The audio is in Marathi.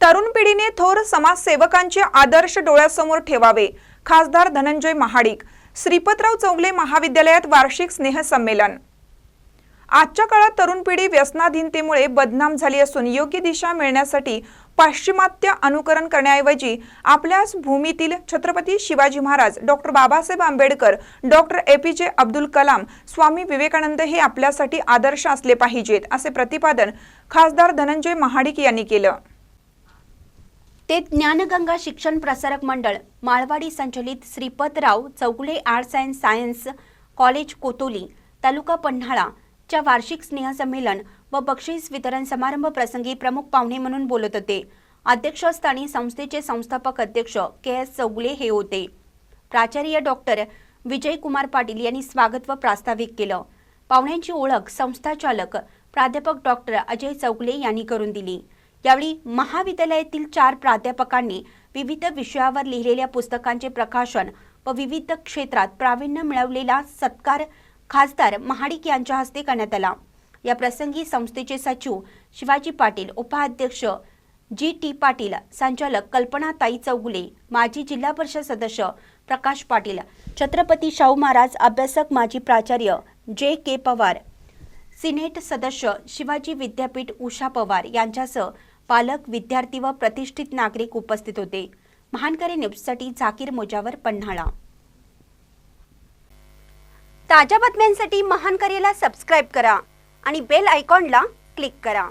तरुण पिढीने थोर समाजसेवकांचे आदर्श डोळ्यासमोर ठेवावे. खासदार धनंजय महाडिक श्रीपतराव चौगले महाविद्यालयात वार्षिक स्नेहसंमेलन. आजच्या काळात तरुण पिढी व्यसनाधीनतेमुळे बदनाम झाली असून योग्य दिशा मिळण्यासाठी पाश्चिमात्य अनुकरण करण्याऐवजी आपल्याच भूमीतील Chhatrapati Shivaji Maharaj doctor Babasaheb Ambedkar doctor A P J Abdul Kalam Swami Vivekananda हे आपल्यासाठी आदर्श असले पाहिजेत असे प्रतिपादन खासदार धनंजय महाडिक यांनी केलं. ते ज्ञानगंगा शिक्षण प्रसारक मंडळ माळवाडी संचलित Shripatrao Chougule arts and science college Kotoli taluka Panhala च्या वार्षिक स्नेहसंमेलन व बक्षीस वितरण समारंभ प्रसंगी प्रमुख पाहुणे म्हणून बोलत होते. अध्यक्षस्थानी संस्थेचे संस्थापक अध्यक्ष के एस चौगुले हे होते. प्राचार्य डॉक्टर विजयकुमार पाटील यांनी स्वागत व प्रास्ताविक केलं. पाहुण्यांची ओळख संस्थाचालक प्राध्यापक डॉक्टर अजय चौगुले यांनी करून दिली. यावेळी महाविद्यालयातील चार प्राध्यापकांनी विविध विषयावर लिहिलेल्या पुस्तकांचे प्रकाशन व विविध क्षेत्रात प्रावीण्य मिळवलेला सत्कार खासदार महाडिक यांच्या हस्ते करण्यात आला. या प्रसंगी संस्थेचे सचिव शिवाजी पाटील उपाध्यक्ष जी टी पाटील संचालक कल्पनाताई चौगुले माजी जिल्हा परिषद सदस्य प्रकाश पाटील छत्रपती शाहू महाराज अभ्यासक माजी प्राचार्य जे के पवार सिनेट सदस्य शिवाजी विद्यापीठ उषा पवार यांच्यासह पालक विद्यार्थी व प्रतिष्ठित नागरिक उपस्थित होते. महानकरी न्यूजसाठी झाकीर मोजावर पन्हाळा. ताज्या बातम्यांसाठी महानकरेला सबस्क्राईब करा आणि बेल आयकॉनला क्लिक करा.